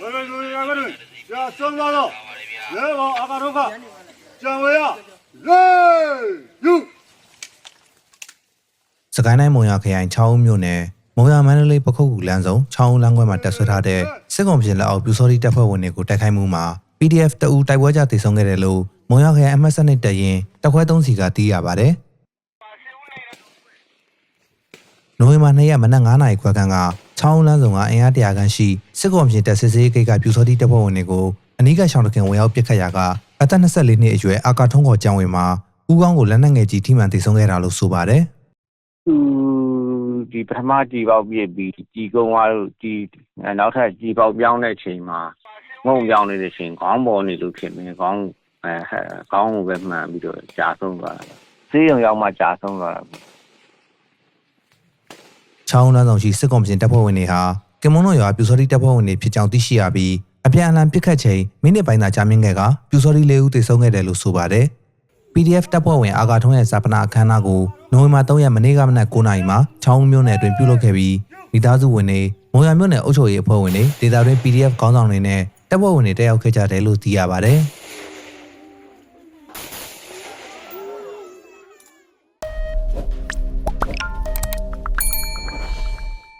ဘယ်လိုလူရကလည်းကြာဆုံးသွားတော့ရဲဘော်အာကာတို့ကကြံဝေရလေယူစကိုင်းတိုင်းမုံရခရိုင်6ဦးမြို့နယ်မုံရမန္တလေးပခုတ်ကူလမ်းဆောင်6ဦးလမ်းခွဲမှာတက်ဆွဲထားတဲ့စစ်ကောင်ပြင်လက်အောက်ပြူစောတိတပ်ဖွဲ့ဝင်တွေကိုတိုက်ခိုက်မှုမှာ PDF တအူတိုက်ပွဲကြတည်ဆုံခဲ့တယ်လို့မုံရခရိုင်အမှတ်စနစ်တရင်တပ်ခွဲ3စီကသိရပါတယ်။နိုဝင်ဘာ2ရက်မနက်9:00နာရီခွဲခန့်က 6ဦးလမ်းဆောင်ကအင်အားတရာခန့်ရှိစစ်ကောင်ပြင်တပ်စစ်စေးဂိတ်ကပြူစောတိတပ်ဖွဲ့ဝင်တွေကိုအနီးကရှောင်းတခင်ဝင်ရောက်ပစ်ခတ်ရာကအသက်24နှစ်အရွယ်အာကာထုံးခေါ်ကျောင်းဝင်မှာဦးကောင်းကိုလက်နက်ငယ်ကြီးထိမှန်တည်ဆုံခဲ့တာလို့ဆိုပါတယ်။သူဒီပထမကြည်ပေါက်ပြစ်ပြီးကြည်ကုန်းသွားလို့ကြည်အဲနောက်ထပ်ကြည်ပေါက်ပြောင်းတဲ့အချိန်မှာငုံပြောင်းနေတဲ့အချိန်ခေါင်းပေါ်နေလို့ဖြစ်နေခေါင်းအဲဟဲ့ခေါင်းကိုပဲမှန်ပြီးတော့ကြာဆုံးသွားတာဆေးရုံရောက်မှကြာဆုံးသွားတာပေါ့ ချောင်းလမ်းဆောင်ရှိစစ်ကောင်စီတပ်ဖွဲ့ဝင်တွေဟာကင်မွန်တို့ရွာပြူစောတိတပ်ဖွဲ့ဝင်တွေဖြစ်ကြောင်းသိရှိရပြီးအပြန်အလှန်ပစ်ခတ်ချိန်မိနစ်ပိုင်းသာကြာမြင့်ခဲ့ကပြူစောတိလေးဦးသေဆုံးခဲ့တယ်လို့ဆိုပါတယ်။ PDF တပ်ဖွဲ့ဝင်အာဂါထုံးရဲ့ဇာပနာအခမ်းအနားကိုနိုဝင်ဘာ3ရက်မနေ့ကမနက်9:00နာရီမှာချောင်းမြို့နယ်အတွင်းပြုလုပ်ခဲ့ပြီးမိသားစုဝင်တွေမော်ရမြို့နယ်အုပ်ချုပ်ရေးအဖွဲ့ဝင်တွေဒေသတွင်း PDF ခေါင်းဆောင်တွေနဲ့တပ်ဖွဲ့ဝင်တွေတက်ရောက်ခဲ့ကြတယ်လို့သိရပါတယ်။